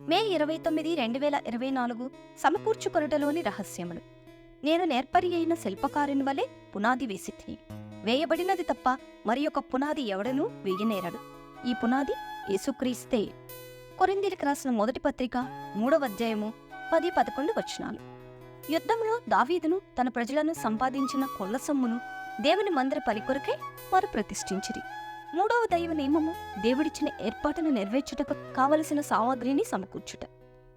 మే ఇరవై తొమ్మిది రెండు వేల ఇరవై నాలుగు సమకూర్చుకొనుటలోని రహస్యములు. నేను నేర్పరి అయిన శిల్పకారుని వలె పునాది వేసితిని. వేయబడినది తప్ప మరి ఒక పునాది ఎవడనూ వేయనేరడు. ఈ పునాది యేసుక్రీస్తే. కొరిందీలకు రాసిన మొదటి పత్రిక మూడవ అధ్యాయము పది పదకొండు వచనాలు. యుద్ధంలో దావీదును తన ప్రజలను సంపాదించిన కొల్ల సొమ్మును దేవుని మందిర పలికొరకే వారు ప్రతిష్ఠించిరి. మూడవ దైవ నియమము దేవుడిచ్చిన ఏర్పాటును నెరవేర్చుటకు కావలసిన సామాగ్రిని సమకూర్చుట.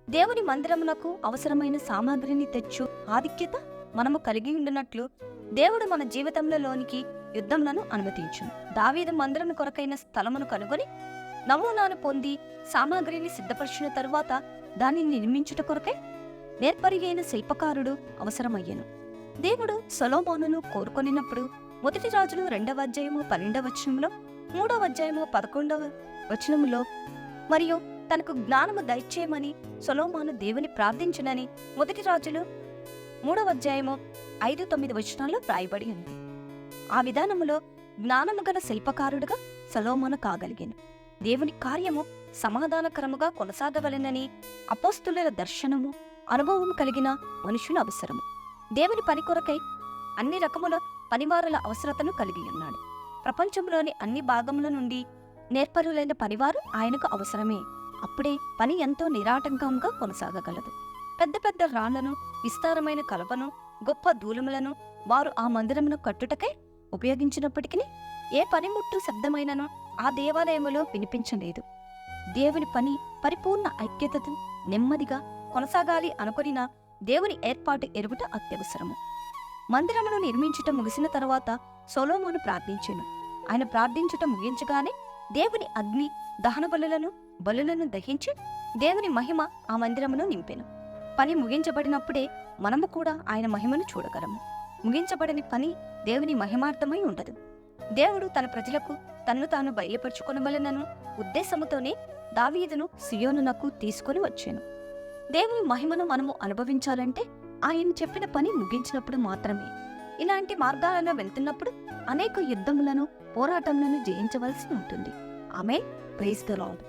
దేవుని మందిరమునకు అవసరమైన సామాగ్రిని తెచ్చు ఆధిక్యత మనము కలిగి ఉండినట్లు దేవుడు మన జీవితంలోనికి యుద్ధములను అనుమతించును. దావీదు మందిరం కొరకైన స్థలమును కనుగొని నమూనాను పొంది సామాగ్రిని సిద్ధపరిచిన తరువాత దానిని నిర్మించుట కొరకై నేర్పరిగైన శిల్పకారుడు అవసరమయ్యను. దేవుడు సొలోమోనును కోరుకొనినప్పుడు మొదటి రాజులు రెండవ అధ్యాయము పన్నెండవ వచనంలో మూడవ అధ్యాయము పదకొండవ వచనములో మరియు తనకు జ్ఞానము దయచేయమని సొలోమాను దేవుని ప్రార్థించునని మొదటి రాజులు మూడవ అధ్యాయము ఐదు తొమ్మిది వచనాల్లో వ్రాయబడి ఉంది. ఆ విధానములో జ్ఞానము గల శిల్పకారుడుగా సొలోమాను కాగలిగాను. దేవుని కార్యము సమాధానకరముగా కొనసాగవలెనని అపోస్తుల దర్శనము అనుభవం కలిగిన మనుషులు అవసరము. దేవుని పని కొరకై అన్ని రకముల పనివారుల అవసరతను కలిగి ఉన్నాడు. ప్రపంచంలోని అన్ని భాగముల నుండి నేర్పరులైన పనివారు ఆయనకు అవసరమే. అప్పుడే పని ఎంతో నిరాటంకంగా కొనసాగగలదు. పెద్ద పెద్ద రాళ్ళను విస్తారమైన కలపను గొప్ప దూలములను వారు ఆ మందిరమును కట్టుటకై ఉపయోగించినప్పటికీ ఏ పనిముట్టు శబ్దమైనను ఆ దేవాలయములో వినిపించలేదు. దేవుని పని పరిపూర్ణ ఐక్యతతో నెమ్మదిగా కొనసాగాలి అనుకొనిన దేవుని ఏర్పాటు ఎరుగుట అత్యవసరము. మందిరమును నిర్మించుట ముగిసిన తరువాత సొలోమోను ప్రార్థించెను. ఆయన ప్రార్థించటం ముగించగానే దేవుని అగ్ని దహన బలులను బలులను దహించి దేవుని మహిమ ఆ మందిరమును నింపెను. పని ముగించబడినప్పుడే మనము కూడా ఆయన మహిమను చూడగలము. ముగించబడని పని దేవుని మహిమార్థమై ఉండదు. దేవుడు తన ప్రజలకు తన్ను తాను బయలుపరుచుకొనవలనను ఉద్దేశముతోనే దావీదును సియోనునకు తీసుకొని వచ్చాను. దేవుని మహిమను మనము అనుభవించాలంటే ఆయన చెప్పిన పని ముగించినప్పుడు మాత్రమే. ఇలాంటి మార్గాలలో వెళ్తున్నప్పుడు అనేక యుద్ధములను పోరాటములను జయించవలసి ఉంటుంది. ఆమె ప్రైజ్ ద లాడ్